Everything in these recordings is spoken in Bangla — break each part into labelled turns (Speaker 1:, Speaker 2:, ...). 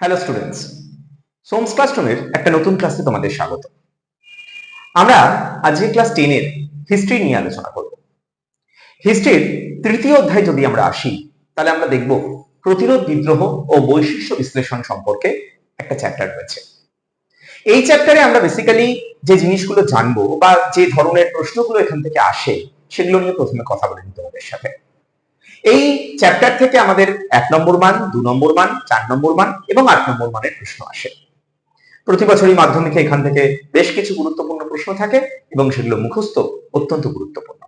Speaker 1: হ্যালো স্টুডেন্টস সোমস ক্লাসরুমের একটা নতুন ক্লাসে তোমাদের স্বাগত। আমরা আজকে ক্লাস টেনের হিস্ট্রি নিয়ে আলোচনা করব। হিস্ট্রির তৃতীয় অধ্যায় যদি আমরা আসি, তাহলে আমরা দেখব প্রতিরোধ বিদ্রোহ ও বৈশিষ্ট্য বিশ্লেষণ সম্পর্কে একটা চ্যাপ্টার রয়েছে। এই চ্যাপ্টারে আমরা বেসিক্যালি যে জিনিসগুলো জানব বা যে ধরনের প্রশ্নগুলো এখান থেকে আসে, সেগুলো নিয়ে প্রথমে কথা বলে নিই তোমাদের সাথে। এই চ্যাপ্টার থেকে আমাদের এক নম্বর মান, দু নম্বর মান, চার নম্বর মান এবং আট নম্বর মানের প্রশ্ন আসে। প্রতি বছরই মাধ্যমিকে এখান থেকে বেশ কিছু গুরুত্বপূর্ণ প্রশ্ন থাকে এবং সেগুলো মুখস্থ অত্যন্ত গুরুত্বপূর্ণ।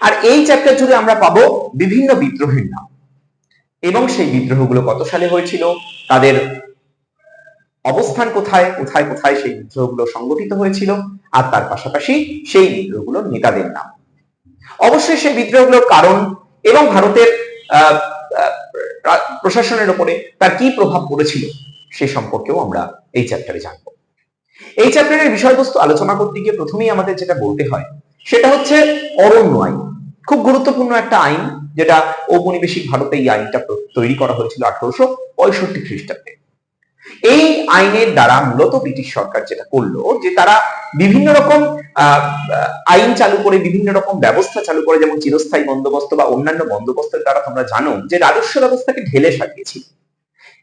Speaker 1: আর এই চ্যাপ্টার জুড়ে আমরা পাবো বিভিন্ন বিদ্রোহের নাম এবং সেই বিদ্রোহগুলো কত সালে হয়েছিল, তাদের অবস্থান কোথায় কোথায় কোথায় সেই বিদ্রোহগুলো সংগঠিত হয়েছিল আর তার পাশাপাশি সেই বিদ্রোহগুলোর নেতাদের নাম। অবশ্যই সেই বিদ্রোহগুলোর কারণ এবং ভারতের প্রশাসনের উপরে তার কি প্রভাব পড়েছিল সে সম্পর্কেও আমরা এই চ্যাপ্টারে জানব। এই চ্যাপ্টারের বিষয়বস্তু আলোচনা করতে গিয়ে প্রথমেই আমাদের যেটা বলতে হয়, সেটা হচ্ছে অরণ্য আইন। খুব গুরুত্বপূর্ণ একটা আইন, যেটা ঔপনিবেশিক ভারতে এই আইনটা তৈরি করা হয়েছিল আঠারোশো পঁয়ষট্টি খ্রিস্টাব্দে। এই আইনের দ্বারা মূলত ব্রিটিশ সরকার যেটা করল যে তারা বিভিন্ন রকম আইন চালু করে, বিভিন্ন রকম ব্যবস্থা চালু করে, যেমন চিরস্থায়ী বন্দোবস্ত বা অন্যান্য বন্দোবস্তের দ্বারা তোমরা জানো যে রাজস্ব ব্যবস্থাকে ঢেলে সাজিয়েছিল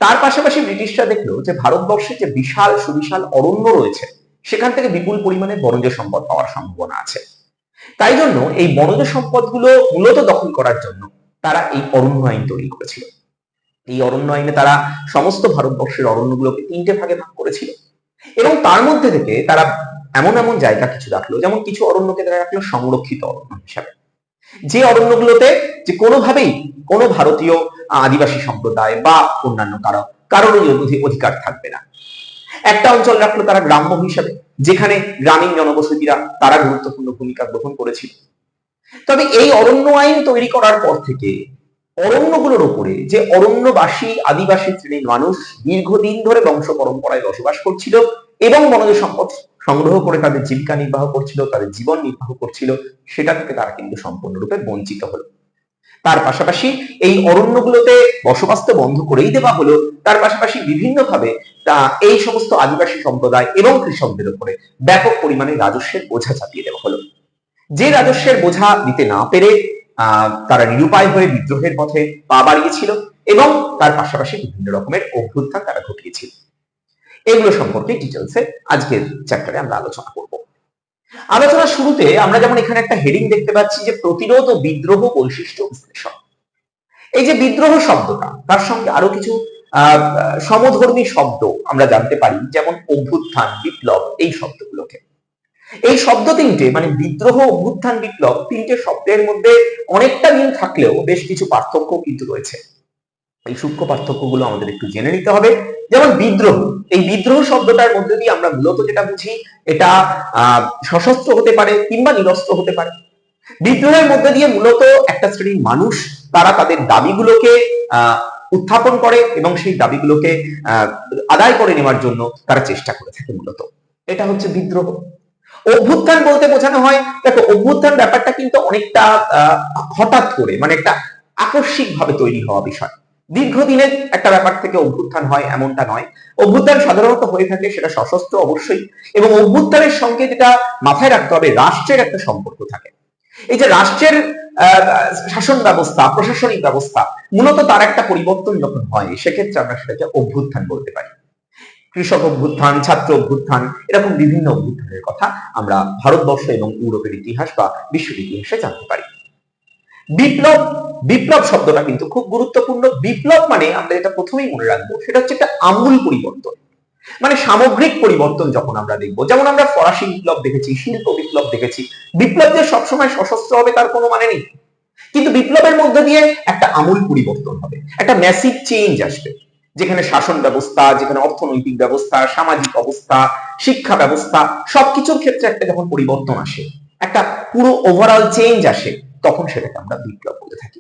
Speaker 1: তার পাশাপাশি ব্রিটিশরা দেখল যে ভারতবর্ষে যে বিশাল, সুবিশাল অরণ্য রয়েছে, সেখান থেকে বিপুল পরিমাণে বনজ সম্পদ পাওয়ার সম্ভাবনা আছে। তাই জন্য এই বনজ সম্পদগুলো মূলত দখল করার জন্য তারা এই অরণ্য আইন তৈরি করেছিল। এই অরণ্য আইনে তারা সমস্ত ভারতবর্ষের অরণ্যগুলোকে তিনটে ভাগে ভাগ করেছিল। এবং তার মধ্যে থেকে তারা এমন এমন জায়গা কিছু রাখল, যেমন কিছু অরণ্যকে তারা রাখল সংরক্ষিত অরণ্য হিসাবে। যে অরণ্যগুলোতে যে কোনোভাবেই কোনো ভারতীয় আদিবাসী সম্প্রদায় বা অন্যান্য কারও, কারোরই অধি- অধিকার থাকবে না। একটা অঞ্চল রাখল তারা গ্রাম্য হিসাবে, যেখানে গ্রামীণ জনবসতিরা তারা গুরুত্বপূর্ণ ভূমিকা গ্রহণ করেছিল। তবে এই অরণ্য আইন তৈরি করার পর থেকে অরণ্যগুলোর উপরে, যে অরণ্যবাসী, আদিবাসী শ্রেণির মানুষ দীর্ঘদিন ধরে বংশ পরম্পরায় বসবাস করছিল এবং বনজ সম্পদ সংগ্রহ করে তাদের জীবিকা নির্বাহ করছিল, তাদের জীবন নির্বাহ করছিল, সেটা থেকে তারা কিন্তু সম্পূর্ণরূপে বঞ্চিত হলো। তার পাশাপাশি এই অরণ্যগুলোতে বসবাস তো বন্ধ করেই দেওয়া হলো, তার পাশাপাশি বিভিন্নভাবে তা এই সমস্ত আদিবাসী সম্প্রদায় এবং কৃষকদের উপরে ব্যাপক পরিমাণে রাজস্বের বোঝা চাপিয়ে দেওয়া হলো। যে রাজস্বের বোঝা দিতে না পেরে তারা নিরুপায় হয়ে বিদ্রোহের পথে পা বাড়িয়েছিল এবং তার পাশাপাশি বিভিন্ন রকমের অভ্যুত্থান তারা ঘটিয়েছিল। এগুলো সম্পর্কে ডিটেলসে আজকের চ্যাপ্টারে আমরা আলোচনা করব। আলোচনার শুরুতে আমরা যেমন এখানে একটা হেডিং দেখতে পাচ্ছি যে প্রতিরোধ ও বিদ্রোহ বৈশিষ্ট্য বিশ্লেষণ। এই যে বিদ্রোহ শব্দটা, তার সঙ্গে আরও কিছু সমধর্মী শব্দ আমরা জানতে পারি, যেমন অভ্যুত্থান, বিপ্লব, এই শব্দগুলোকে। এই শব্দ তিনটে মানে বিদ্রোহ, অভ্যুত্থান, বিপ্লব, তিনটে শব্দের মধ্যে অনেকটা মিল থাকলেও বেশ কিছু পার্থক্য কিন্তু রয়েছে। এই সূক্ষ্ম পার্থক্যগুলো আমাদের একটু জেনে নিতে হবে। যেমন বিদ্রোহ, এই বিদ্রোহ শব্দটার মধ্যে দিয়ে আমরা মূলত যেটা বুঝি, এটা সশস্ত্র হতে পারে কিংবা নিরস্ত্র হতে পারে। বিদ্রোহের মধ্যে দিয়ে মূলত একটা শ্রেণির মানুষ, তারা তাদের দাবিগুলোকে উত্থাপন করে এবং সেই দাবিগুলোকে আদায় করে নেওয়ার জন্য তারা চেষ্টা করে থাকে মূলত। এটা হচ্ছে বিদ্রোহ। অভ্যুত্থান বলতে বোঝানো হয়। দেখো, অভ্যুত্থান ব্যাপারটা কিন্তু অনেকটা হঠাৎ করে মানে একটা আকস্মিক ভাবে তৈরি হওয়া বিষয়। দীর্ঘদিনের একটা ব্যাপার থেকে অভ্যুত্থান হয়, এমনটা নয়। অভ্যুত্থান সাধারণত হয়ে থাকে, সেটা সশস্ত্র অবশ্যই, এবং অভ্যুত্থানের সঙ্গে যেটা মাথায় রাখতে হবে, রাষ্ট্রের একটা সম্পর্ক থাকে। এই যে রাষ্ট্রের শাসন ব্যবস্থা, প্রশাসনিক ব্যবস্থা, মূলত তার একটা পরিবর্তন যখন হয়, সেক্ষেত্রে আমরা সেটাকে অভ্যুত্থান বলতে পারি। কৃষক অভ্যুত্থান, ছাত্র অভ্যুত্থান, এরকম বিভিন্ন অভ্যুত্থানের কথা আমরা ভারতবর্ষ এবং ইউরোপের ইতিহাস বা বিশ্বের ইতিহাসে জানতে পারি। বিপ্লব বিপ্লব শব্দটা কিন্তু খুব গুরুত্বপূর্ণ। বিপ্লব মানে আমরা এটা প্রথমেই মনে রাখব, সেটা হচ্ছে একটা আমূল পরিবর্তন। মানে সামগ্রিক পরিবর্তন যখন আমরা দেখব, যেমন আমরা ফরাসি বিপ্লব দেখেছি, শিল্প বিপ্লব দেখেছি, বিপ্লব যে সবসময় সশস্ত্র হবে তার কোনো মানে নেই। কিন্তু বিপ্লবের মধ্যে দিয়ে একটা আমূল পরিবর্তন হবে, একটা ম্যাসিভ চেঞ্জ আসবে। যেখানে শাসন ব্যবস্থা, যেখানে অর্থনৈতিক ব্যবস্থা, সামাজিক অবস্থা, শিক্ষা ব্যবস্থা, সবকিছুর ক্ষেত্রে একটা যখন পরিবর্তন আসে, একটা পুরো ওভারঅল চেঞ্জ আসে, তখন সেটাকে আমরা বিপ্লব বলে থাকি।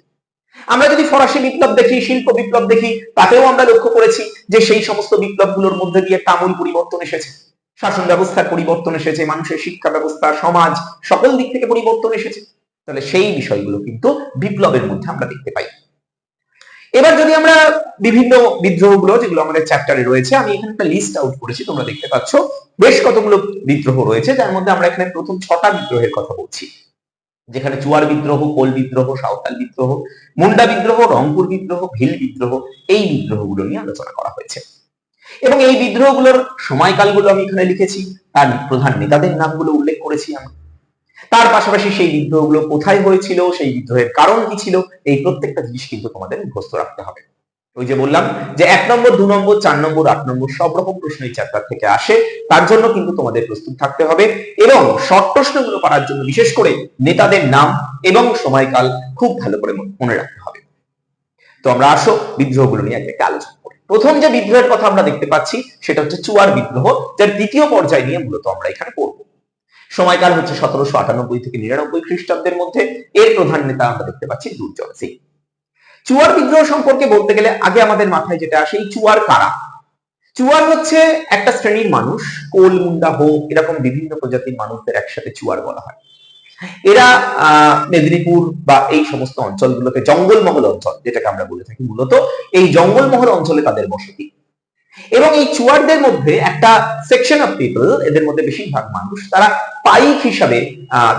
Speaker 1: আমরা যদি ফরাসি বিপ্লব দেখি, শিল্প বিপ্লব দেখি, তাতেও আমরা লক্ষ্য করেছি যে সেই সমস্ত বিপ্লবগুলোর মধ্যে দিয়ে আমূল পরিবর্তন এসেছে। শাসন ব্যবস্থার পরিবর্তন এসেছে, মানুষের শিক্ষা ব্যবস্থা, সমাজ, সকল দিক থেকে পরিবর্তন এসেছে। তাহলে সেই বিষয়গুলো কিন্তু বিপ্লবের মধ্যে আমরা দেখতে পাই। এবার যদি আমরা বিভিন্ন বিদ্রোহগুলো, যেগুলো আমাদের চ্যাপ্টারে রয়েছে, আমি এখানে একটা লিস্ট আউট করেছি, তোমরা দেখতে পাচ্ছ। বেশ কতগুলো বিদ্রোহ রয়েছে, যার মধ্যে আমরা এখানে প্রথম ছটা বিদ্রোহের কথা বলছি। যেখানে চুয়ার বিদ্রোহ, কোল বিদ্রোহ, সাঁওতাল বিদ্রোহ, মুন্ডা বিদ্রোহ, রংপুর বিদ্রোহ, ভিল বিদ্রোহ, এই বিদ্রোহগুলো নিয়ে আলোচনা করা হয়েছে। এবং এই বিদ্রোহগুলোর সময়কালগুলো আমি এখানে লিখেছি। তার প্রধান নেতাদের নামগুলো উল্লেখ করেছি আমি। তার পাশাপাশি সেই বিদ্রোহগুলো কোথায় হয়েছিল, সেই বিদ্রোহের কারণ কি ছিল, এই প্রত্যেকটা জিনিস কিন্তু তোমাদের মুখস্থ রাখতে হবে। ওই যে বললাম যে এক নম্বর, দু নম্বর, চার নম্বর, আট নম্বর, সব রকম প্রশ্ন এই চ্যাপ্টার থেকে আসে। তার জন্য কিন্তু তোমাদের প্রস্তুত থাকতে হবে এবং শর্ট প্রশ্নগুলো পারার জন্য বিশেষ করে নেতাদের নাম এবং সময়কাল খুব ভালো করে মনে রাখতে হবে। তো আমরা আসো বিদ্রোহগুলো নিয়ে একটা আলোচনা করি। প্রথম যে বিদ্রোহের কথা আমরা দেখতে পাচ্ছি, সেটা হচ্ছে চুয়ার বিদ্রোহ, যার দ্বিতীয় পর্যায় নিয়ে মূলত আমরা এখানে পড়ব। সময়কাল হচ্ছে সতেরোশো আটানব্বই থেকে নিরানব্বই খ্রিস্টাব্দের মধ্যে। এর প্রধান নেতা আমরা দেখতে পাচ্ছি দুর্জন সিং। চুয়ার বিদ্রোহ সম্পর্কে বলতে গেলে আগে আমাদের মাথায় যেটা আসে চুয়ার কারা? চুয়ার হচ্ছে একটা শ্রেণির মানুষ, কোল, মুন্ডা হো এরকম বিভিন্ন প্রজাতির মানুষদের একসাথে চুয়ার বলা হয়। এরা মেদিনীপুর বা এই সমস্ত অঞ্চলগুলোতে জঙ্গলমহল অঞ্চল, যেটাকে আমরা বলে থাকি মূলত, এই জঙ্গলমহল অঞ্চলে তাদের বসতি। এবং এই চুয়ারদের মধ্যে একটা সেকশন অফ পিপল এদের মধ্যে বেশিরভাগ মানুষ, তারা পাইক হিসাবে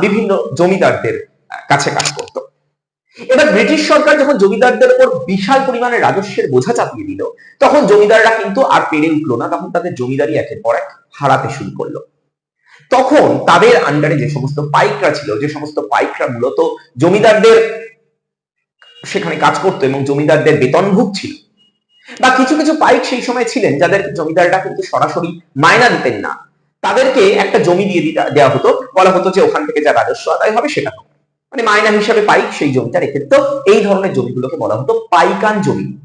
Speaker 1: বিভিন্ন জমিদারদের কাছে কাজ করত। এবার ব্রিটিশ সরকার যখন জমিদারদের উপর বিশাল পরিমাণে রাজস্বের বোঝা চাপিয়ে দিল, তখন জমিদাররা কিন্তু আর পেরে উঠল না, তখন তাদের জমিদারি একের পর এক হারাতে শুরু করল। তখন তাদের আন্ডারে যে সমস্ত পাইকরা ছিল, যে সমস্ত পাইকরা মূলত জমিদারদের সেখানে কাজ করতো এবং জমিদারদের বেতনভুক ছিল বা কিছু কিছু পাইক সেই সময় ছিলেন যাদের জমিদাররা কিন্তু সরাসরি মায়না দিতেন না। তাদেরকে একটা জমি দিয়ে দেওয়া হতো। বলা হতো যে ওখান থেকে যা রাজস্ব আদায় হবে সেটা মানে মায়না হিসাবে পাইক সেই জমিটা রেখে দিত। এই ধরনের জমিগুলোকে বলা হতো পাইকান জমি।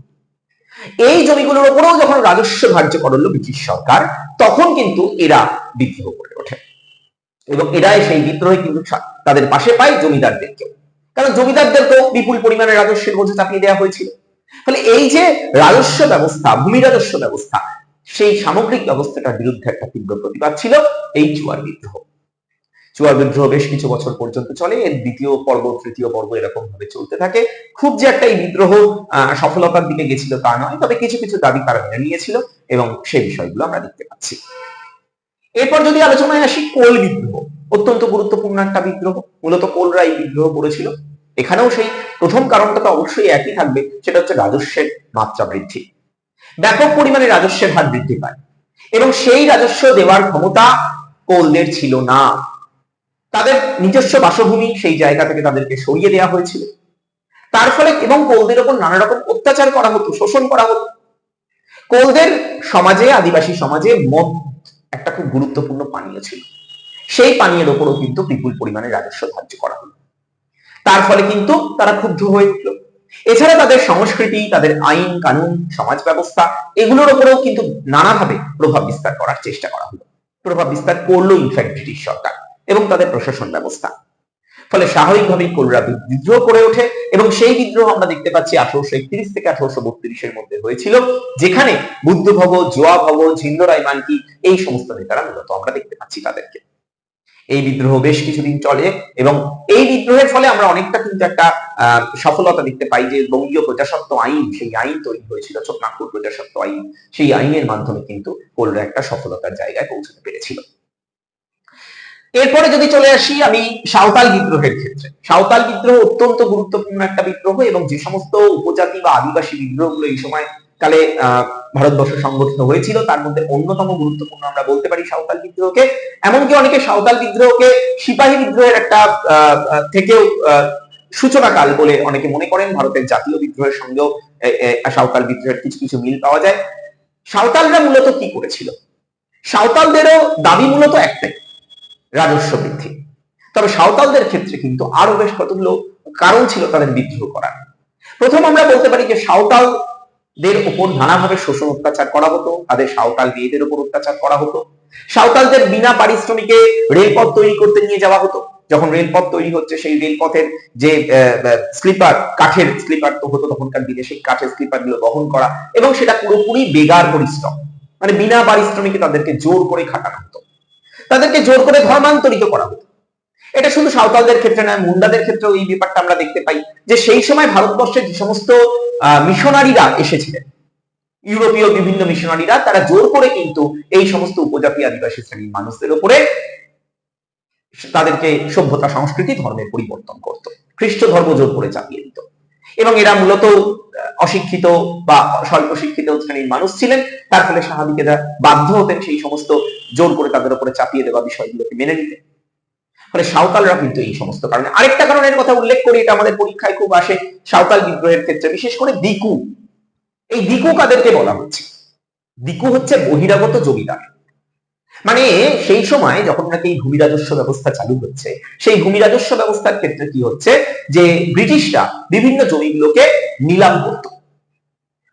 Speaker 1: এই জমিগুলোর উপরেও যখন রাজস্ব ধার্য করল ব্রিটিশ সরকার, তখন কিন্তু এরা বিদ্রোহ করে ওঠে। এবং এরাই সেই বিদ্রোহে কিন্তু তাদের পাশে পায় জমিদারদেরকেও। কারণ জমিদারদেরকেও বিপুল পরিমাণে রাজস্বের বোঝা চাপিয়ে দেওয়া হয়েছিল। ফলে এই যে রাজস্ব ব্যবস্থা, ভূমি রাজস্ব ব্যবস্থা, সেই সামগ্রিক ব্যবস্থাটার বিরুদ্ধে একটা তীব্র প্রতিবাদ ছিল, এই চুয়ার বিদ্রোহ। চুয়ার বিদ্রোহ বেশ কিছু বছর পর্যন্ত চলে, এর দ্বিতীয় পর্ব, তৃতীয় পর্ব এরকম ভাবে চলতে থাকে। খুব যে একটা এই বিদ্রোহ সফলতার দিকে গেছিল তা নয়, তবে কিছু কিছু দাবি তারা মেনে নিয়েছিল এবং সেই বিষয়গুলো আমরা দেখতে পাচ্ছি। এরপর যদি আলোচনায় আসি, কোল বিদ্রোহ, অত্যন্ত গুরুত্বপূর্ণ একটা বিদ্রোহ। মূলত কোলরা এই বিদ্রোহ করেছিল। এখানেও সেই প্রথম কারণটা তো অবশ্যই একই থাকবে, সেটা হচ্ছে রাজস্বের মাত্রা বৃদ্ধি। ব্যাপক পরিমাণে রাজস্বের হার বৃদ্ধি পায় এবং সেই রাজস্ব দেওয়ার ক্ষমতা কোলদের ছিল না। তাদের নিজস্ব বাসভূমি সেই জায়গা থেকে তাদেরকে সরিয়ে দেওয়া হয়েছিল। তার ফলে এবং কোলদের ওপর নানা রকম অত্যাচার করা হতো, শোষণ করা হতো। কোলদের সমাজে, আদিবাসী সমাজে মদ একটা খুব গুরুত্বপূর্ণ পানীয় ছিল। সেই পানীয়ের ওপরও কিন্তু বিপুল পরিমাণে রাজস্ব ধার্য করা হলো তার ফলে কিন্তু তারা ক্ষুব্ধ হয়ে উঠল। এছাড়া তাদের সংস্কৃতি, তাদের আইন, কানুন, সমাজ ব্যবস্থা, এগুলোর উপরেও কিন্তু নানাভাবে প্রভাব বিস্তার করার চেষ্টা করা হলো। প্রভাব বিস্তার করল ইনফ্যাক্ট ব্রিটিশ সরকার এবং তাদের প্রশাসন ব্যবস্থা। ফলে স্বাভাবিকভাবেই কোলরা বিদ্রোহ করে ওঠে এবং সেই বিদ্রোহ আমরা দেখতে পাচ্ছি আঠারোশো একত্রিশ থেকে আঠারোশো বত্রিশের মধ্যে হয়েছিল, যেখানে বুদ্ধভব জোয়া ভব ঝিন্দরাই মানকি এই সমস্ত নেতারা মূলত আমরা দেখতে পাচ্ছি তাদেরকে। এই বিদ্রোহ বেশ কিছুদিন চলে এবং এই বিদ্রোহের ফলে আমরা অনেকটা কিন্তু একটা সফলতা দেখতে পাই যে বঙ্গীয় প্রজাসত্ব আইন, সেই আইন তৈরি হয়েছিল নাগপুর প্রজাসত্ব আইন, সেই আইনের মাধ্যমে কিন্তু কোলরা একটা সফলতার জায়গায় পৌঁছতে পেরেছিল। এরপরে যদি চলে আসি আমি সাঁওতাল বিদ্রোহের ক্ষেত্রে। সাঁওতাল বিদ্রোহ অত্যন্ত গুরুত্বপূর্ণ একটা বিদ্রোহ এবং যে সমস্ত উপজাতি বা আদিবাসী বিদ্রোহগুলো এই সময় কালে ভারতবর্ষ সংগঠিত হয়েছিল। তার মধ্যে অন্যতম গুরুত্বপূর্ণ আমরা বলতে পারি সাঁওতাল বিদ্রোহকে। এমনকি অনেকে সাঁওতাল বিদ্রোহকে সিপাহী বিদ্রোহের একটা থেকেও সূচনা কাল বলে অনেকে মনে করেন। ভারতের জাতীয় বিদ্রোহের সঙ্গেও সাঁওতাল বিদ্রোহের কিছু কিছু মিল পাওয়া যায়। সাঁওতালরা মূলত কি করেছিল? সাঁওতালদেরও দাবি মূলত একটাই, রাজস্ব বৃদ্ধি। তবে সাঁওতালদের ক্ষেত্রে কিন্তু আরও বেশ কতগুলো কারণ ছিল তাদের বিদ্রোহ করার। প্রথম আমরা বলতে পারি যে সাঁওতাল দের উপর নানাভাবে শোষণ অত্যাচার করা হতো, তাদের সাঁওতাল মেয়েদের উপর অত্যাচার করা হতো। সাঁওতালদের বিনা পারিশ্রমিকে রেলপথ তৈরি করতে নিয়ে যাওয়া হতো। যখন রেলপথ তৈরি হচ্ছে, সেই রেলপথের যে স্লিপার, কাঠের স্লিপার তো হতো তখনকার দিনে, সেই কাঠের স্লিপারগুলো বহন করা এবং সেটা পুরোপুরি বেগার পরিশ্রম। মানে বিনা পারিশ্রমিকে তাদেরকে জোর করে খাটানো হতো। তাদেরকে জোর করে ধর্মান্তরিত করা হতো। এটা শুধু সাঁওতালদের ক্ষেত্রে নয়, মুন্ডাদের ক্ষেত্রেও এই ব্যাপারটা আমরা দেখতে পাই যে সেই সময় ভারতবর্ষের যে সমস্ত মিশনারিরা এসেছিলেন। ইউরোপীয় বিভিন্ন মিশনারিরা তারা জোর করে কিন্তু এই সমস্ত উপজাতি আদিবাসী শ্রেণির মানুষদের উপরে তাদেরকে সভ্যতা, সংস্কৃতি, ধর্মের পরিবর্তন করত। খ্রিস্ট ধর্ম জোর করে চাপিয়ে দিত। এবং এরা মূলত অশিক্ষিত বা স্বল্প শিক্ষিত শ্রেণির মানুষ ছিলেন। তার ফলে সাহাবিকেরা বাধ্য হতেন সেই সমস্ত জোর করে তাদের উপরে চাপিয়ে দেওয়া বিষয়গুলোকে মেনে নিতে। ফলে সাঁওতালরা কিন্তু এই সমস্ত কারণে। আরেকটা কারণের কথা উল্লেখ করি, এটা আমাদের পরীক্ষায় খুব আসে সাঁওতাল বিদ্রোহের ক্ষেত্রে, বিশেষ করে দিকু। এই দিকু কাদেরকে বলা হচ্ছে? দিকু হচ্ছে বহিরাগত জমিদার। মানে সেই সময় যখন নাকি এই ভূমি রাজস্ব ব্যবস্থা চালু হচ্ছে, সেই ভূমি রাজস্ব ব্যবস্থার ক্ষেত্রে কি হচ্ছে? যে ব্রিটিশরা বিভিন্ন জমিগুলোকে নিলাম করত।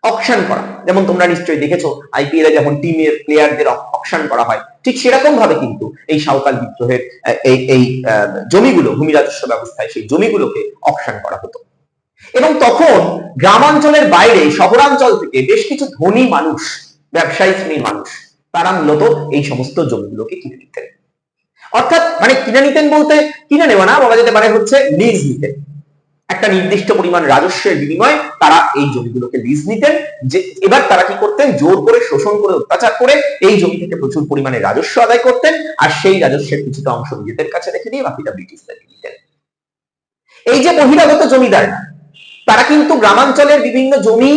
Speaker 1: অকশন করা। যেমন তোমরা নিশ্চয়ই দেখেছ আইপিএল এ যেমন টিমের প্লেয়ারদের অকশন করা হয়, ঠিক সেরকম ভাবে কিন্তু এই সাঁওতাল বিদ্রোহের এই এই জমিগুলো, ভূমি রাজস্ব ব্যবস্থায় সেই জমিগুলোকে অকশন করা হতো। এবং তখন গ্রামাঞ্চলের বাইরে, শহরাঞ্চল থেকে বেশ কিছু ধনী মানুষ, ব্যবসায়ী শ্রেণির মানুষ, তারা মূলত এই সমস্ত জমিগুলোকে কিনে নিতেন। অর্থাৎ মানে কিনে নিতেন বলতে কিনে নেওয়া না, বলা যেতে পারে হচ্ছে লিজ নিতেন। একটা নির্দিষ্ট পরিমাণ রাজস্বের বিনিময়ে তারা এই জমিগুলোকে লিজ নিতেন, যে এবার তারা কি করতেন? জোর করে শোষণ করে অত্যাচার করে এই জমি থেকে প্রচুর পরিমাণে রাজস্ব আদায় করতেন আর সেই রাজস্বের কিছুটা অংশ নিজেদের কাছে রেখে দিয়ে বাকিটা ব্রিটিশদেরকে দিতেন। এই যে বহিরাগত জমিদার, তারা কিন্তু গ্রামাঞ্চলের বিভিন্ন জমি,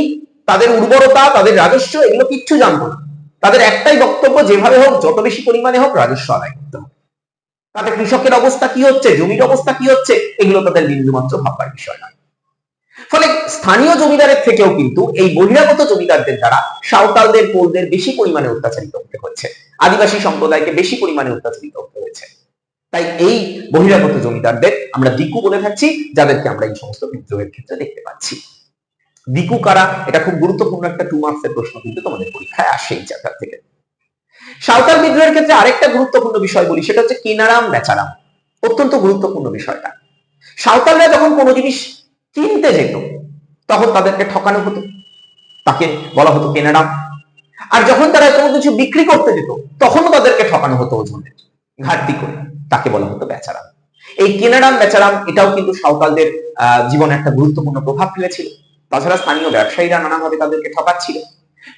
Speaker 1: তাদের উর্বরতা, তাদের রাজস্ব, এগুলো কিচ্ছু জানতো না। তাদের একটাই বক্তব্য, যেভাবে হোক, যত বেশি পরিমাণে হোক রাজস্ব আদায় করতে হবে। তাতে কৃষকের অবস্থা কি হচ্ছে? জমির অবস্থা কি হচ্ছে? এগুলো তাদের বিন্দুমাত্র ভাববার বিষয় নয়। ফলে স্থানীয় জমিদারের থেকেও কিন্তু এই বহিরাগত জমিদারদের দ্বারা সাঁওতালদের পোলদের বেশি পরিমাণে অত্যাচারিত হতে হচ্ছে। আদিবাসী সম্প্রদায়কে বেশি পরিমাণে অত্যাচারিত হতে হয়েছে। তাই এই বহিরাগত জমিদারদের আমরা দিকু বলে থাকছি, যাদেরকে আমরা এই সমস্ত বিদ্রোহের ক্ষেত্রে দেখতে পাচ্ছি। দিকু কারা? এটা খুব গুরুত্বপূর্ণ একটা টু মার্কসের প্রশ্ন কিন্তু তোমাদের পরীক্ষায় আসে এই চ্যাপ্টার থেকে। সাঁওতাল বিদ্রোহের ক্ষেত্রে আরেকটা গুরুত্বপূর্ণ বিষয় বলি, সেটা হচ্ছে কিনারাম বেচারাম অত্যন্ত গুরুত্বপূর্ণ বিষয়টা। সাঁওতালরা যখন কোনো জিনিস কিনতে যেত, তখন তাদেরকে ঠকানো হতো। তাকে বলা হতো কেনারাম। আর যখন তারা কোনো কিছু বিক্রি করতে যেত, তখনও তাদেরকে ঠকানো হতো ওজনের ঘাটতি করে তাকে বলা হতো বেচারাম এই কেনারাম বেচারাম এটাও কিন্তু সাঁওতালদের জীবনে একটা গুরুত্বপূর্ণ প্রভাব ফেলেছিল। তাছাড়া স্থানীয় ব্যবসায়ীরা নানাভাবে তাদেরকে ঠকাচ্ছিল।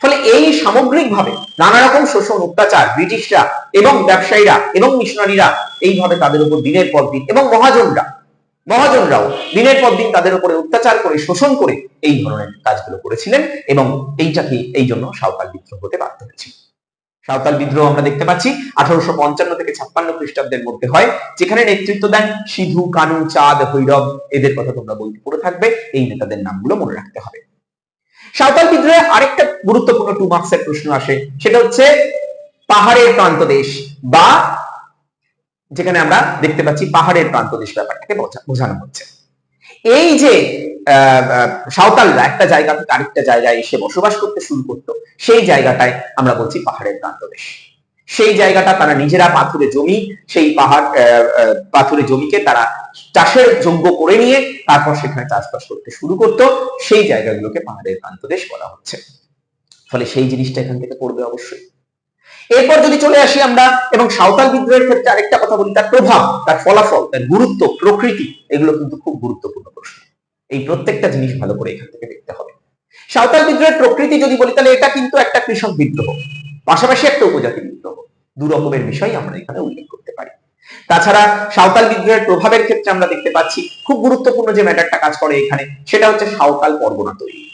Speaker 1: ফলে এই সামগ্রিকভাবে নানা রকম শোষণ, অত্যাচার, ব্রিটিশরা এবং ব্যবসায়ীরা এবং মিশনারিরা এইভাবে তাদের উপর দিনের পর দিন এবং মহাজনরা, মহাজনরাও দিনের পর দিন তাদের উপরে অত্যাচার করে, শোষণ করে এই ধরনের কাজগুলো করেছিলেন এবং এইটাকে এই জন্য সাঁওতাল বিদ্রোহ হতে বাধ্য হয়েছিল। সাঁওতাল বিদ্রোহ আমরা দেখতে পাচ্ছি আঠারোশো পঞ্চান্ন থেকে ছাপ্পান্ন খ্রিস্টাব্দের মধ্যে হয়, যেখানে নেতৃত্ব দেন সিধু, কানু, চাঁদ, ভৈরব, এদের কথা তোমরা বলতে পড়ে থাকবে, এই নেতাদের নামগুলো মনে রাখতে হবে। সাঁওতাল বিদ্রোহে আরেকটা গুরুত্বপূর্ণ টু মার্কসের প্রশ্ন আসে। সেটা হচ্ছে পাহাড়ের প্রান্ত দেশ বা যেখানে আমরা দেখতে পাচ্ছি পাহাড়ের প্রান্ত দেশ ব্যাপারটাকে বোঝানো হচ্ছে। এই যে সাঁওতালরা একটা জায়গা থেকে আরেকটা জায়গায় এসে বসবাস করতে শুরু করতো, সেই জায়গাটায় আমরা বলছি পাহাড়ের প্রান্ত দেশ। সেই জায়গাটা তারা নিজেরা পাথুরে জমি, সেই পাহাড় পাথুরে জমিকে তারা চাষের যোগ্য করে নিয়ে তারপর সেখানে চাষবাস করতে শুরু করত। সেই জায়গাগুলোকে পাহাড়ের প্রান্ত দেশ বলা হচ্ছে। ফলে সেই জিনিসটা এখান থেকে পড়বে অবশ্যই। এরপর যদি চলে আসি আমরা, এবং সাঁওতাল বিদ্রোহের ক্ষেত্রে আরেকটা কথা বলি, তার প্রভাব, তার ফলাফল, তার গুরুত্ব, প্রকৃতি, এগুলো কিন্তু খুব গুরুত্বপূর্ণ প্রশ্ন। এই প্রত্যেকটা জিনিস ভালো করে এখান থেকে দেখতে হবে। সাঁওতাল বিদ্রোহের প্রকৃতি যদি বলি, তাহলে এটা কিন্তু একটা কৃষক বিদ্রোহ। পাশাপাশি একটা উপজাতি বিদ্রোহ। দু রকমের বিষয় আমরা এখানে উল্লেখ করতে পারি। তাছাড়া সাঁওতাল বিদ্রোহের প্রভাবের ক্ষেত্রে আমরা দেখতে পাচ্ছি খুব গুরুত্বপূর্ণ যে ম্যাটারটা কাজ করে এখানে, সেটা হচ্ছে সাঁওতাল পরগনা তৈরি।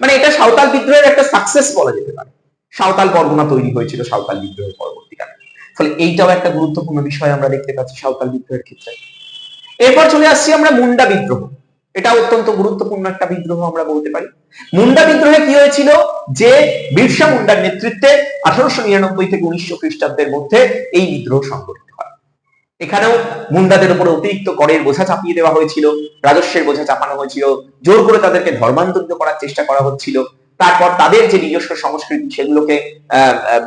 Speaker 1: মানে এটা সাঁওতাল বিদ্রোহের একটা সাকসেস বলা যেতে পারে। সাঁওতাল পরগনা তৈরি হয়েছিল সাঁওতাল বিদ্রোহের পরবর্তীকালে। ফলে এইটাও একটা গুরুত্বপূর্ণ বিষয় আমরা দেখতে পাচ্ছি সাঁওতাল বিদ্রোহের ক্ষেত্রে। এরপর চলে আসছি আমরা মুন্ডা বিদ্রোহ। এটা অত্যন্ত গুরুত্বপূর্ণ একটা বিদ্রোহ আমরা বলতে পারি। মুন্ডা বিদ্রোহে কি হয়েছিল? যে বিরসা মুন্ডার নেতৃত্বে আঠারোশো নিরানব্বই থেকে উনিশশো খ্রিস্টাব্দের মধ্যে এই বিদ্রোহ সংগঠিত এখানেও মুন্ডাদের উপরে অতিরিক্ত করের বোঝা চাপিয়ে দেওয়া হয়েছিল, রাজস্বের বোঝা চাপানো হয়েছিল, জোর করে তাদেরকে ধর্মান্তরিত করার চেষ্টা করা হচ্ছিল। তারপর তাদের যে নিজস্ব সংস্কৃতি সেগুলোকে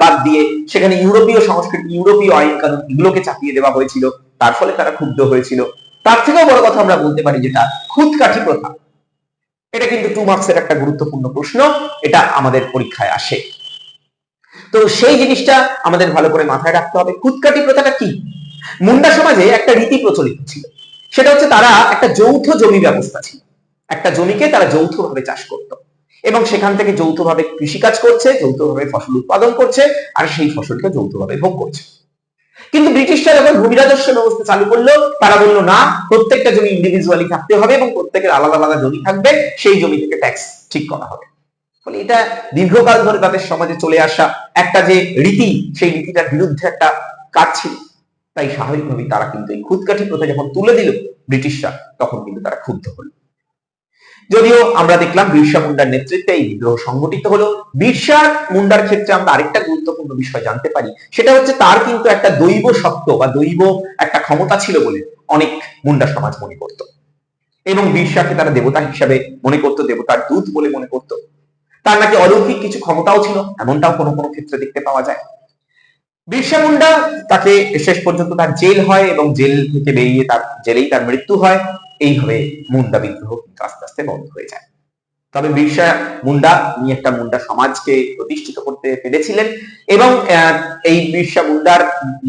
Speaker 1: বাদ দিয়ে সেখানে ইউরোপীয় সংস্কৃতি, ইউরোপীয় আইন কানুন এগুলোকে চাপিয়ে দেওয়া হয়েছিল। তার ফলে তারা ক্ষুব্ধ হয়েছিল। তার থেকেও বড় কথা আমরা বলতে পারি যেটা, খুদকাঠি প্রথা। এটা কিন্তু টু মার্কসের একটা গুরুত্বপূর্ণ প্রশ্ন, এটা আমাদের পরীক্ষায় আসে। তো সেই জিনিসটা আমাদের ভালো করে মাথায় রাখতে হবে। খুদকাঠি প্রথাটা কি? মুন্ডা সমাজে একটা রীতি প্রচলিত ছিল। সেটা হচ্ছে তারা একটা যৌথ জমি ব্যবস্থা ছিল। একটা জমিকে তারা যৌথভাবে চাষ করত। এবং সেখান থেকে যৌথভাবে কৃষিকাজ করছে, যৌথভাবে ফসল উৎপাদন করছে, আর সেই ফসলকে যৌথভাবে ভোগ করছে। কিন্তু ব্রিটিশরা যখন ভূমি রাজস্ব ব্যবস্থা চালু করল, তারা বলল, না, প্রত্যেকটা জমি ইন্ডিভিজুয়ালি থাকতে হবে এবং প্রত্যেকের আলাদা আলাদা জমি থাকবে, সেই জমি থেকে ট্যাক্স ঠিক করা হবে। ফলে এটা দীর্ঘকাল ধরে তাদের সমাজে চলে আসা একটা যে রীতি, সেই রীতিটার বিরুদ্ধে একটা কাজ ছিল। তাই স্বাভাবিকভাবেই তারা কিন্তু এই খুদকাঠি প্রথা যখন তুলে দিল ব্রিটিশরা, তখন কিন্তু তারা ক্ষুব্ধ হলো। যদিও আমরা দেখলাম বিরসা মুন্ডার নেতৃত্বে এই বিদ্রোহ সংগঠিত হলো। বিরসা মুন্ডার ক্ষেত্রে আমরা আরেকটা গুরুত্বপূর্ণ বিষয় জানতে পারি। সেটা হচ্ছে তার কিন্তু একটা দৈব সত্য বা দৈব একটা ক্ষমতা ছিল বলে অনেক মুন্ডা সমাজ মনে করত। এবং বিরসাকে তারা দেবতা হিসাবে মনে করত, দেবতার দূত বলে মনে করত। তার নাকি অলৌকিক কিছু ক্ষমতাও ছিল, এমনটাও কোনো কোনো ক্ষেত্রে দেখতে পাওয়া যায়। বিরসা মুন্ডা, তাকে শেষ পর্যন্ত তার জেল হয় এবং জেল থেকে বেরিয়ে তার, জেলেই তার মৃত্যু হয়। এইভাবে মুন্ডা বিদ্রোহ কিন্তু আস্তে আস্তে বন্ধ হয়ে যায়। তবে বিরসা মুন্ডা উনি একটা মুন্ডা সমাজকে প্রতিষ্ঠিত করতে পেরেছিলেন এবং এই বিরসা মুন্ডার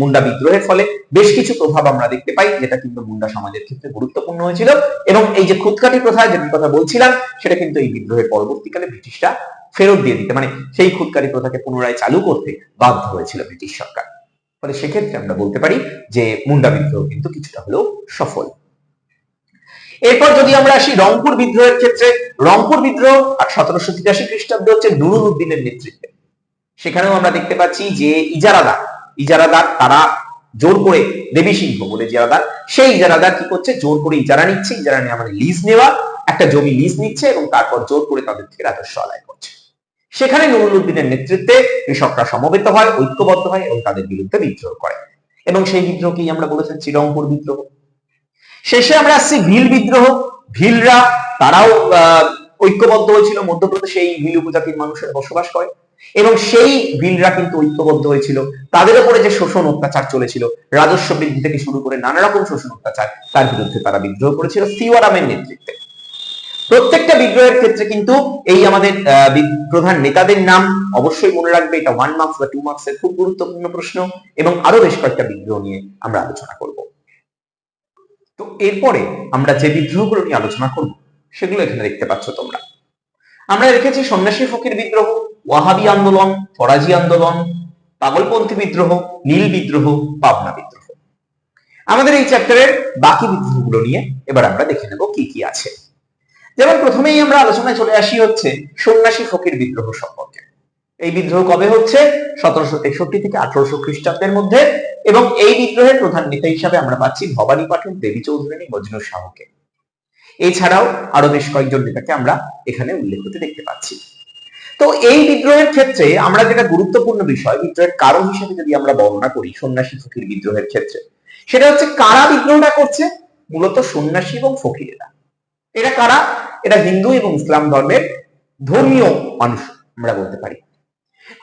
Speaker 1: মুন্ডা বিদ্রোহের ফলে বেশ কিছু প্রভাব আমরা দেখতে পাই, যেটা কিন্তু মুন্ডা সমাজের ক্ষেত্রে গুরুত্বপূর্ণ হয়েছিল। এবং এই যে খুদকাটি প্রথা, যেটার কথা বলছিলাম, সেটা কিন্তু এই বিদ্রোহের পরবর্তীকালে ব্রিটিশরা ফেরত দিয়ে দিতে। মানে সেই খুদকারি প্রথাকে পুনরায় চালু করতে বাধ্য হয়েছিল ব্রিটিশ সরকার। ফলে সেক্ষেত্রে আমরা বলতে পারি যে মুন্ডা বিদ্রোহ কিন্তু কিছুটা হলেও সফল। এরপর যদি আমরা আসি রংপুর বিদ্রোহের ক্ষেত্রে, রংপুর বিদ্রোহ আর সতেরোশো তিরাশি খ্রিস্টাব্দে হচ্ছে নুরুল উদ্দিনের নেতৃত্বে। সেখানেও আমরা দেখতে পাচ্ছি যে ইজারাদার ইজারাদার তারা জোর করে দেবী সিংহ বলে ইজারাদার, সেই ইজারাদার কি করছে? জোর করে ইজারা নিচ্ছে, ইজারা নিয়ে আমাদের লিজ নেওয়া, একটা জমি লিজ নিচ্ছে এবং তারপর জোর করে তাদের থেকে রাজস্ব আদায় করছে। সেখানে নুরুল উদ্দিনের নেতৃত্বে কৃষকরা সমবেত হয়, ঐক্যবদ্ধ হয় এবং তাদের বিরুদ্ধে বিদ্রোহ করে। এবং সেই বিদ্রোহকেই আমরা বলে থাকছি বিদ্রোহ। শেষে আমরা আসছি ভিল বিদ্রোহ। ভিলরা তারাও ঐক্যবদ্ধ হয়েছিল। মধ্যপ্রদেশে এই ভিল উপজাতির মানুষের বসবাস করে। এবং সেই ভিলরা কিন্তু ঐক্যবদ্ধ হয়েছিল। তাদের উপরে যে শোষণ অত্যাচার চলেছিল, রাজস্ব বৃদ্ধি থেকে শুরু করে নানা রকম শোষণ অত্যাচার, তার বিরুদ্ধে তারা বিদ্রোহ করেছিল। সিওয়ারামের নেতৃত্বে। প্রত্যেকটা বিদ্রোহের ক্ষেত্রে কিন্তু এই আমাদের প্রধান নেতাদের নাম অবশ্যই মনে রাখবে। এটা ওয়ান মার্কস বা টু মার্কস এর খুব গুরুত্বপূর্ণ প্রশ্ন এবং আরও বেশ কয়েকটা বিদ্রোহ নিয়ে আমরা আলোচনা করব। তো এরপরে আমরা যে বিদ্রোহগুলো নিয়ে আলোচনা করব, সেগুলো এখানে দেখতে পাচ্ছ তোমরা। আমরা রেখেছি সন্ন্যাসী ফকির বিদ্রোহ, ওয়াহাবি আন্দোলন, ফরাজি আন্দোলন, পাগলপন্থী বিদ্রোহ, নীল বিদ্রোহ, পাবনা বিদ্রোহ। আমাদের এই চ্যাপ্টারের বাকি বিদ্রোহগুলো নিয়ে এবার আমরা দেখে নেব কি কি আছে। যেমন প্রথমেই আমরা আলোচনায় চলে আসি হচ্ছে সন্ন্যাসী ফকির বিদ্রোহ সম্পর্কে। এই বিদ্রোহ কবে হচ্ছে? সতেরোশো তেষট্টি থেকে আঠারোশো খ্রিস্টাব্দের মধ্যে এবং এই বিদ্রোহের প্রধান নেতা হিসাবে আমরা পাচ্ছি ভবানী পাঠক দেবী চৌধুরানী মজনু শাহকে। এছাড়াও আরও বেশ কয়েকজন নেতাকে আমরা এখানে উল্লেখ হতে দেখতে পাচ্ছি। তো এই বিদ্রোহের ক্ষেত্রে আমরা যেটা গুরুত্বপূর্ণ বিষয়, বিদ্রোহের কারণ হিসেবে যদি আমরা বর্ণনা করি সন্ন্যাসী ফকির বিদ্রোহের ক্ষেত্রে, সেটা হচ্ছে কারা বিদ্রোহটা করছে? মূলত সন্ন্যাসী এবং ফকিরেরা। এরা কারা? এরা হিন্দু এবং ইসলাম ধর্মের ধর্মীয় মানুষ, আমরা বলতে পারি।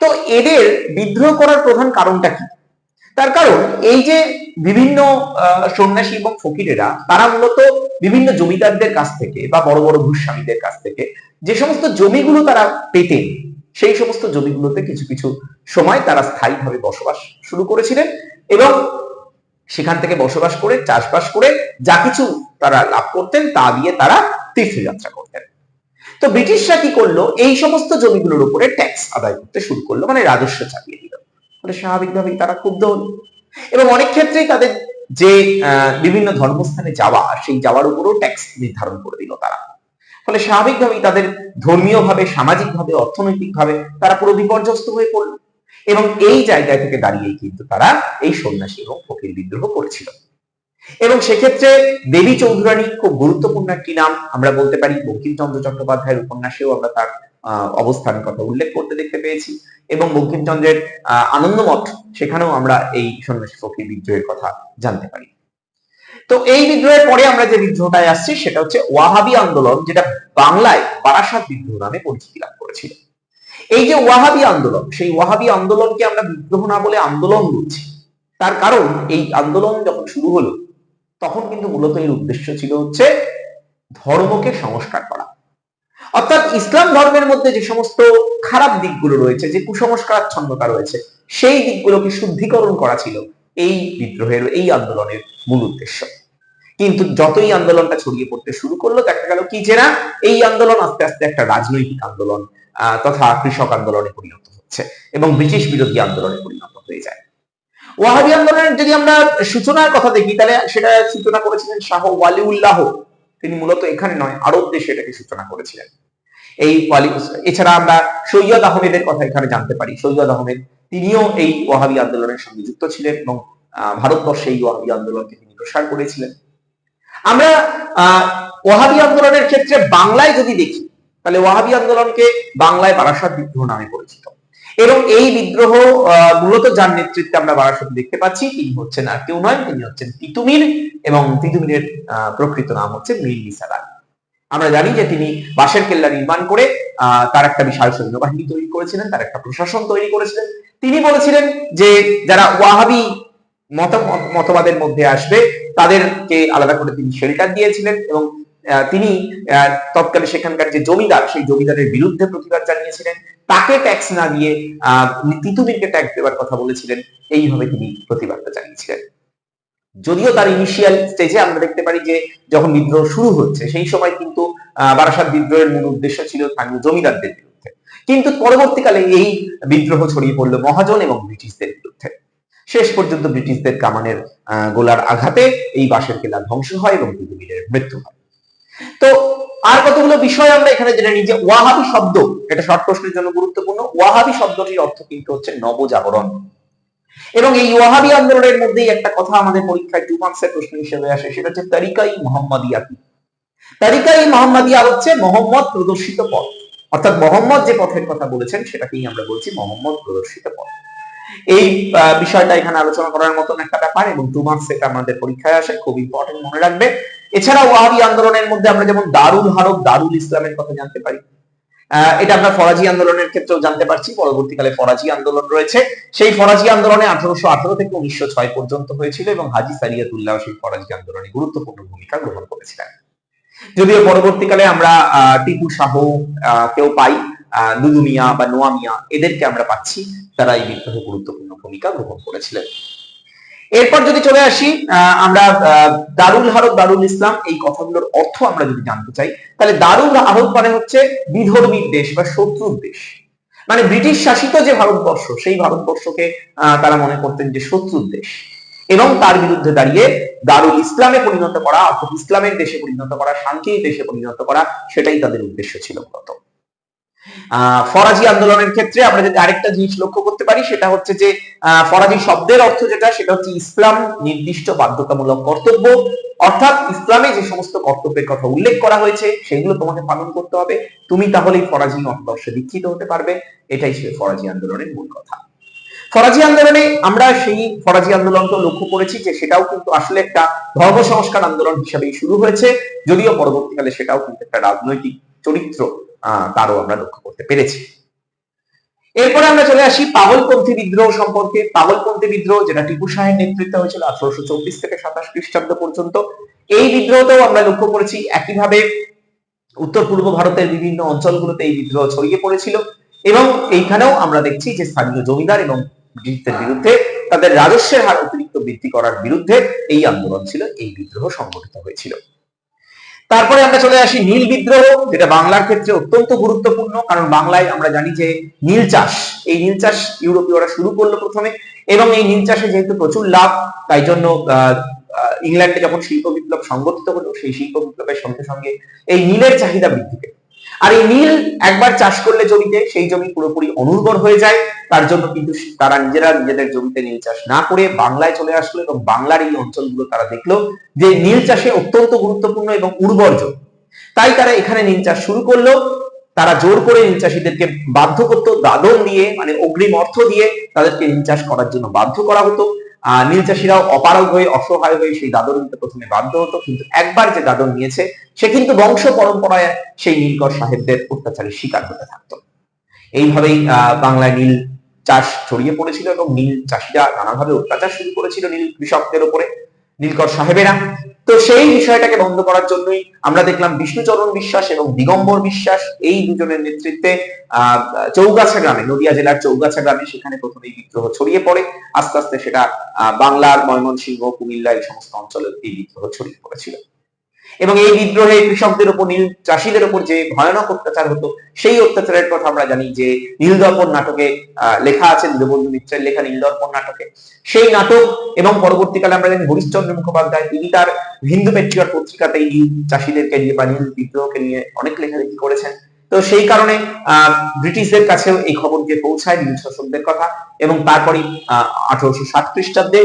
Speaker 1: তো এদের বিদ্রোহ করার প্রধান কারণটা কি? তার কারণ, এই যে বিভিন্ন সন্ন্যাসী এবং ফকিরেরা, তারা মূলত বিভিন্ন জমিদারদের কাছ থেকে বা বড় বড় ভূস্বামীদের কাছ থেকে যে সমস্ত জমিগুলো তারা পেতেন, সেই সমস্ত জমিগুলোতে কিছু কিছু সময় তারা স্থায়ীভাবে বসবাস শুরু করেছিলেন এবং সেখান থেকে বসবাস করে, চাষবাস করে যা কিছু তারা লাভ করতেন, তা দিয়ে তারা তীর্থযাত্রা করতেন। তো ব্রিটিশরা কি করল? এই সমস্ত জমিগুলোর উপরে ট্যাক্স আদায় করতে শুরু করল মানে রাজস্ব চাপিয়ে দিল। ফলে স্বাভাবিকভাবেই তারা ক্ষুব্ধ হলো। এবং অনেক ক্ষেত্রেই তাদের যে বিভিন্ন ধর্মস্থানে যাওয়া, সেই যাওয়ার উপরেও ট্যাক্স নির্ধারণ করে দিল তারা। ফলে স্বাভাবিকভাবেই তাদের ধর্মীয়ভাবে, সামাজিকভাবে, অর্থনৈতিকভাবে তারা পুরো বিপর্যস্ত হয়ে পড়ল। এবং এই জায়গা থেকে দাঁড়িয়েই কিন্তু তারা এই সন্ন্যাসী এবং ফকির বিদ্রোহ করেছিল। এবং সেক্ষেত্রে দেবী চৌধুরানী খুব গুরুত্বপূর্ণ একটি নাম, আমরা বলতে পারি বঙ্কিমচন্দ্র চট্টোপাধ্যায়ের উপন্যাসেও আমরা তার অবস্থানের কথা উল্লেখ করতে দেখতে পেয়েছি। এবং বঙ্কিমচন্দ্রের আনন্দমঠ, সেখানেও আমরা এই সন্ন্যাসী ফকির বিদ্রোহের কথা জানতে পারি। তো এই বিদ্রোহের পরে আমরা যে বিদ্রোহটায় আসছি, সেটা হচ্ছে ওয়াহাবি আন্দোলন, যেটা বাংলায় বারাসাত বিদ্রোহ নামে পরিচিতি লাভ করেছিল। এই যে ওয়াহাবি আন্দোলন, সেই ওয়াহাবি আন্দোলনকে আমরা বিদ্রোহ না বলে আন্দোলন বলছি। তার কারণ, এই আন্দোলন যখন শুরু হলো, তখন কিন্তু মূলত এর উদ্দেশ্য ছিল হচ্ছে ধর্মকে সংস্কার করা। অর্থাৎ ইসলাম ধর্মের মধ্যে যে সমস্ত খারাপ দিকগুলো রয়েছে, যে কুসংস্কারাচ্ছন্নতা রয়েছে, সেই দিকগুলোকে শুদ্ধিকরণ করা ছিল এই বিদ্রোহের, এই আন্দোলনের মূল উদ্দেশ্য। কিন্তু যতই আন্দোলনটা ছড়িয়ে পড়তে শুরু করল, দেখা গেল কি যে না, এই আন্দোলন আস্তে আস্তে একটা রাজনৈতিক আন্দোলন তথা কৃষক আন্দোলনে পরিণত হচ্ছে এবং ব্রিটিশ বিরোধী আন্দোলনে পরিণত হয়ে যায়। ওয়াহাবি আন্দোলনের যদি আমরা সূচনার কথা দেখি, তাহলে সেটা সূচনা করেছিলেন শাহ ওয়ালিউল্লাহ। তিনি মূলত এখানে নয়, আরব দেশে এটাকে সূচনা করেছিলেন। এই ওয়ালি, এছাড়া আমরা সৈয়দ আহমেদের কথা এখানে জানতে পারি। সৈয়দ আহমেদ, তিনিও এই ওয়াহাবি আন্দোলনের সঙ্গে যুক্ত ছিলেন এবং ভারতবর্ষে এই ওয়াহাবি আন্দোলনকে তিনি প্রসার করেছিলেন। আমরা ওয়াহাবি আন্দোলনের ক্ষেত্রে বাংলায় যদি দেখি তাহলে ওয়াহাবি আন্দোলনকে বাংলায় বারাসাত বিদ্রোহ নামে পরিচিত। এবং এই বিদ্রোহ মূলত যার নেতৃত্বে আমরা বারাসাতে দেখতে পাচ্ছি, তিনি হচ্ছেন আর কেউ নয়, তিনি হচ্ছেন তিতুমির এবং তিতুমিরের প্রকৃত নাম হচ্ছে মীর নিসার আলী আমরা জানি যে তিনি বাঁশের কেল্লা নির্মাণ করে তার একটা বিশাল সৈন্যবাহিনী তৈরি করেছিলেন, তার একটা প্রশাসন তৈরি করেছিলেন। তিনি বলেছিলেন যে যারা ওয়াহাবি মত মতবাদের মধ্যে আসবে, তাদেরকে আলাদা করে তিনি শেল্টার দিয়েছিলেন এবং তিনি তৎকালে সেখানকার যে জমিদার, সেই জমিদারের বিরুদ্ধে প্রতিবাদ জানিয়েছিলেন। তাকে ট্যাক্স না দিয়ে তিতুমিরকে ট্যাক্স দেওয়ার কথা বলেছিলেন। এইভাবে তিনি প্রতিবাদটা জানিয়েছিলেন। যদিও তার ইনিশিয়াল স্টেজে আমরা দেখতে পারি যে, যখন বিদ্রোহ শুরু হচ্ছে, সেই সময় কিন্তু বারাসাত বিদ্রোহের মূল উদ্দেশ্য ছিল স্থানীয় জমিদারদের বিরুদ্ধে। কিন্তু পরবর্তীকালে এই বিদ্রোহ ছড়িয়ে পড়ল মহাজন এবং ব্রিটিশদের বিরুদ্ধে। শেষ পর্যন্ত ব্রিটিশদের কামানের গোলার আঘাতে এই বাঁশের কেলা ধ্বংস হয় এবং তিতুমিরের মৃত্যু হয়। তো আর কতগুলো বিষয় আমরা এখানে জেনে নিই যে ওয়াহাবি শব্দ, এটা শর্ট প্রশ্নের জন্য গুরুত্বপূর্ণ, ওয়াহাবি শব্দটির অর্থ কিন্তু হচ্ছে নবজাগরণ। এবং এই ওয়াহাবি আন্দোলনের মধ্যেই একটা কথা আমাদের পরীক্ষায় টু মার্কসের প্রশ্ন হিসেবে আসে, সেটা হচ্ছে তারিকাই মোহাম্মদিয়া কি? তারিকাই মোহাম্মদিয়া হচ্ছে মোহাম্মদ প্রদর্শিত পথ। অর্থাৎ মোহাম্মদ যে পথের কথা বলেছেন, সেটাকেই আমরা বলছি মোহাম্মদ প্রদর্শিত পথ। এই বিষয়টা এখানে আলোচনা করার মতন একটা ব্যাপার এবং টু মার্কস এটা আমাদের পরীক্ষায় আসে, খুব ইম্পর্টেন্ট মনে রাখবে এছাড়া ওয়াহাবি আন্দোলনের মধ্যে আমরা যেমন দারুল হারব দারুল ইসলামের কথা জানতে পারি। এটা আমরা ফরাজি আন্দোলনের ক্ষেত্রেও জানতে পারছি পরবর্তীকালে ফরাজি আন্দোলন রয়েছে। সেই ফরাজি আন্দোলনে আঠারোশো আঠারো থেকে উনিশশো ছয় পর্যন্ত হয়েছিল এবং হাজি সারিয়াতুল্লাহ সেই ফরাজি আন্দোলনে গুরুত্বপূর্ণ ভূমিকা গ্রহণ করেছিলেন। যদিও পরবর্তীকালে আমরা টিপু শাহ কেউ পাই আহ, নুদুমিয়া বা নোয়া মিয়া এদেরকে আমরা পাচ্ছি তারা এই বিদ্রোহে গুরুত্বপূর্ণ ভূমিকা গ্রহণ করেছিলেন। এরপর যদি চলে আসি আমরা দারুল হারব দারুল ইসলাম এই কথাগুলোর অর্থ আমরা যদি জানতে চাই, তাহলে দারুল আরব মানে হচ্ছে বিধর্মীর দেশ বা শত্রুর দেশ। মানে ব্রিটিশ শাসিত যে ভারতবর্ষ, সেই ভারতবর্ষকে তারা মনে করতেন যে শত্রুর দেশ। এবং তার বিরুদ্ধে দাঁড়িয়ে দারুল ইসলামে পরিণত করা অর্থাৎ ইসলামের দেশে পরিণত করা, শান্তির দেশে পরিণত করা, সেটাই তাদের উদ্দেশ্য ছিল মূলত। ফরাজি আন্দোলনের ক্ষেত্রে আমরা যদি আরেকটা জিনিস লক্ষ্য করতে পারি, সেটা হচ্ছে যে ফরাজি শব্দের অর্থ যেটা, সেটা হচ্ছে ইসলাম নির্দিষ্ট বাধ্যতামূলক কর্তব্য। অর্থাৎ ইসলামে যে সমস্ত কর্তব্যের কথা উল্লেখ করা হয়েছে, সেগুলো তোমাকে পালন করতে হবে। তুমি তাহলেই ফরাজি মতদর্শে দীক্ষিত হতে পারবে। এটাই ছিল ফরাজি আন্দোলনের মূল কথা। ফরাজি আন্দোলনে আমরা সেই ফরাজি আন্দোলনকে লক্ষ্য করেছি যে, সেটাও কিন্তু আসলে একটা ধর্ম সংস্কার আন্দোলন হিসেবেই শুরু হয়েছে। যদিও পরবর্তীকালে সেটাও কিন্তু একটা রাজনৈতিক চরিত্র তারও আমরা লক্ষ্য করতে পেরেছি। এরপরে আমরা চলে আসি পাগলপন্থী বিদ্রোহ সম্পর্কে। পাগলপন্থী বিদ্রোহ, যেটা টিপু শাহের নেতৃত্বে হয়েছিল আঠারোশো চব্বিশ থেকে সাতাশ খ্রিস্টাব্দ পর্যন্ত, এই বিদ্রোহতেও আমরা লক্ষ্য করেছি। একইভাবে উত্তর পূর্ব ভারতের বিভিন্ন অঞ্চলগুলোতে এই বিদ্রোহ ছড়িয়ে পড়েছিল এবং এইখানেও আমরা দেখছি যে স্থানীয় জমিদার এবং ব্রিটিশদের বিরুদ্ধে তাদের রাজস্বের হার অতিরিক্ত বৃদ্ধি করার বিরুদ্ধে এই আন্দোলন ছিল, এই বিদ্রোহ সংগঠিত হয়েছিল। তারপরে আমরা চলে আসি নীল বিদ্রোহ, যেটা বাংলার ক্ষেত্রে অত্যন্ত গুরুত্বপূর্ণ, কারণ বাংলায় আমরা জানি যে নীল চাষ, এই নীল চাষ ইউরোপীয়রা শুরু করল প্রথমে, এবং এই নীল চাষে যেহেতু প্রচুর লাভ, তাই জন্য ইংল্যান্ডে যখন শিল্প বিপ্লব সংগঠিত হলো, সেই শিল্প বিপ্লবের সঙ্গে সঙ্গে এই নীলের চাহিদা বৃদ্ধি পেল। আর এই নীল একবার চাষ করলে জমিতে, সেই জমি পুরোপুরি অনুর্বর হয়ে যায়। তার জন্য কিন্তু তারা নিজেরা নিজেদের জমিতে নীল চাষ না করে বাংলায় চলে আসলো এবং বাংলার এই অঞ্চলগুলো তারা দেখল যে নীল চাষে অত্যন্ত গুরুত্বপূর্ণ এবং উর্বর জমি। তাই তারা এখানে নীল চাষ শুরু করল। তারা জোর করে নীল চাষীদেরকে বাধ্য করতো, দাদন দিয়ে মানে অগ্রিম অর্থ দিয়ে তাদেরকে নীল চাষ করার জন্য বাধ্য করা হতো। নীল চাষিরাও অপারগ হয়ে, অসহায় হয়ে সেই দাদন নিতে প্রথমে বাধ্য হতো। কিন্তু একবার যে দাদন নিয়েছে, সে কিন্তু বংশ পরম্পরায় সেই নীলকর সাহেবদের অত্যাচারের শিকার হতে থাকতো। এইভাবেই বাংলায় নীল চাষ ছড়িয়ে পড়েছিল এবং নীল চাষিরা নানাভাবে অত্যাচার শুরু করেছিল নীল কৃষকদের উপরে নীলকর সাহেবেরা। তো সেই বিষয়টাকে বন্ধ করার জন্যই আমরা দেখলাম বিষ্ণুচরণ বিশ্বাস এবং দিগম্বর বিশ্বাস এই দুজনের নেতৃত্বে, আহ, চৌগাছা গ্রামে, নদিয়া জেলার চৌগাছা গ্রামে সেখানে প্রথমে এই বিদ্রোহ ছড়িয়ে পড়ে। আস্তে আস্তে সেটা বাংলার ময়মনসিংহ, কুমিল্লা এই সমস্ত অঞ্চলে এই বিদ্রোহ ছড়িয়ে পড়েছিল। এবং এই বিদ্রোহে কৃষকদের উপর নীল, চাষিদের উপর যে ভয়ানক অত্যাচার হতো, সেই অত্যাচারের কথা আমরা জানি যে নীলদর্পণ নাটকে লেখা আছে দীনবন্ধু মিত্রের লেখা নীলদর্পণ নাটকে। সেই নাটক এবং পরবর্তীকালে আমরা জানি হরিশ্চন্দ্র মুখোপাধ্যায়, তিনি তার হিন্দু পেট্রিয়ট পত্রিকাতে নীল চাষিদেরকে নিয়ে বা নীল বিদ্রোহকে নিয়ে অনেক লেখালেখি করেছেন। তো সেই কারণে ব্রিটিশদের কাছেও এই খবর পৌঁছায় নীল শাসকদের কথা এবং তারপরই আহ আঠারোশো সাত খ্রিস্টাব্দে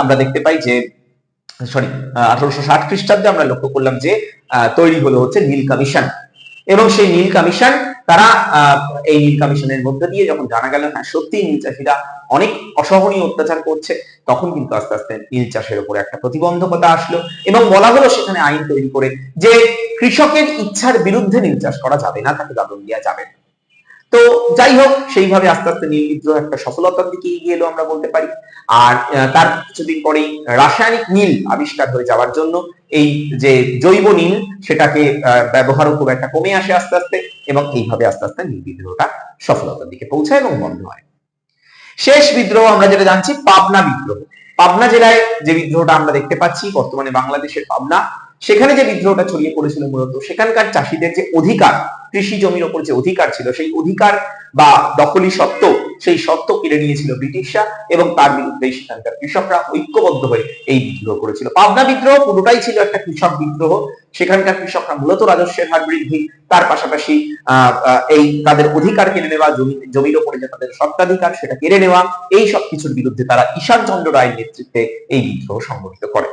Speaker 1: আমরা দেখতে পাই যে সরি আঠারোশো ষাট খ্রিস্টাব্দে আমরা লক্ষ্য করলাম যে তৈরি হলো হচ্ছে নীল কমিশন এবং সেই নীল কমিশন, তারা এই নীল কমিশনের মধ্যে দিয়ে যখন জানা গেল হ্যাঁ সত্যি নীল চাষিরা অনেক অসহনীয় অত্যাচার করছে, তখন কিন্তু আস্তে আস্তে নীল চাষের উপরে একটা প্রতিবন্ধকতা আসলো এবং বলা হলো সেখানে আইন তৈরি করে যে কৃষকের ইচ্ছার বিরুদ্ধে নীল চাষ করা যাবে না, তাকে দাদন দেওয়া যাবে না। তো যাই হোক, সেইভাবে আস্তে আস্তে নীল বিদ্রোহ একটা সফলতার দিকে এগিয়ে এলো আমরা বলতে পারি। আর তার কিছুদিন পরেই রাসায়নিক নীল আবিষ্কার হয়ে যাওয়ার জন্য এই যে জৈব নীল, সেটাকে ব্যবহারও খুব একটা কমে আসে আস্তে আস্তে এবং এইভাবে আস্তে আস্তে নীল বিদ্রোহটা সফলতার দিকে পৌঁছায় এবং বন্ধ হয়। শেষ বিদ্রোহ আমরা যেটা জানছি, পাবনা বিদ্রোহ। পাবনা জেলায় যে বিদ্রোহটা আমরা দেখতে পাচ্ছি, বর্তমানে বাংলাদেশের পাবনা সেখানে যে বিদ্রোহটা ছড়িয়ে পড়েছিল মূলত, সেখানকার চাষিদের যে অধিকার, কৃষি জমির ওপর যে অধিকার ছিল, সেই অধিকার বা দখলি সত্ত্ব সেই সত্ত্ব কেড়ে নিয়েছিল ব্রিটিশরা এবং তার বিরুদ্ধে সেখানকার কৃষকরা ঐক্যবদ্ধ হয়ে এই বিদ্রোহ করেছিল। পাবনা বিদ্রোহ পুরোটাই ছিল একটা কৃষক বিদ্রোহ। সেখানকার কৃষকরা মূলত রাজস্বের হার বৃদ্ধি, তার পাশাপাশি এই তাদের অধিকার কেড়ে নেওয়া, জমি, জমির ওপরে যে তাদের সত্ত্বাধিকার সেটা কেড়ে নেওয়া, এই সব কিছুর বিরুদ্ধে তারা ঈশান চন্দ্র রায়ের নেতৃত্বে এই বিদ্রোহ সংগঠিত করে।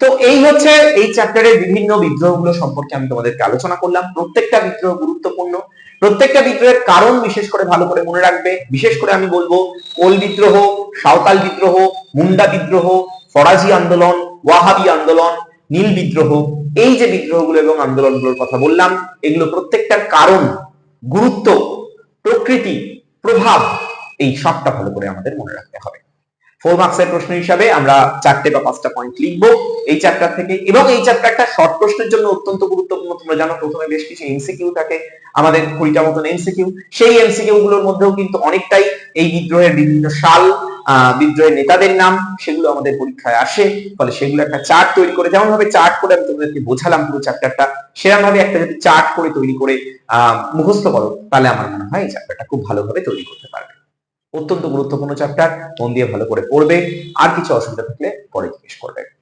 Speaker 1: তো এই হচ্ছে এই চ্যাপ্টারের বিভিন্ন বিদ্রোহগুলো সম্পর্কে আমি তোমাদেরকে আলোচনা করলাম। প্রত্যেকটা বিদ্রোহ গুরুত্বপূর্ণ। প্রত্যেকটা বিদ্রোহের কারণ বিশেষ করে ভালো করে মনে রাখবে। বিশেষ করে আমি বলব কোল বিদ্রোহ, সাঁওতাল বিদ্রোহ, মুন্ডা বিদ্রোহ, ফরাজি আন্দোলন, ওয়াহাবি আন্দোলন, নীল বিদ্রোহ, এই যে বিদ্রোহগুলো এবং আন্দোলনগুলোর কথা বললাম, এগুলো প্রত্যেকটার কারণ, গুরুত্ব, প্রকৃতি, প্রভাব, এই সবটা ভালো করে আমাদের মনে রাখতে হবে। ফোর মার্কসের প্রশ্ন হিসাবে আমরা চারটে বা পাঁচটা পয়েন্ট লিখব। এই চ্যাপ্টার থেকে এবং এই চ্যাপ্টারটা শর্ট প্রশ্নের জন্য অত্যন্ত গুরুত্বপূর্ণ। তোমরা জানো, প্রথমে বেশ কিছু এমসিকিউ থাকে, আমাদের কুড়িটা মতন এমসিকিউ সেই এমসিকিউ গুলোর মধ্যেও কিন্তু অনেকটাই এই বিদ্রোহের বিভিন্ন সাল বিদ্রোহের নেতাদের নাম, সেগুলো আমাদের পরীক্ষায় আসে। ফলে সেগুলো একটা চার্ট তৈরি করে যেমন ভাবে চার্ট করে আমি তোমাদেরকে বোঝালাম পুরো চ্যাপ্টারটা সেরকম ভাবে একটা যদি চার্ট করে তৈরি করে আহ মুখস্থ করো, তাহলে আমার মনে হয় এই চ্যাপ্টারটা খুব ভালোভাবে তৈরি করতে পারবে। অত্যন্ত গুরুত্বপূর্ণ চ্যাপ্টার মন দিয়ে ভালো করে পড়বে। আর কিছু অসুবিধা থাকলে পরে জিজ্ঞেস করবে।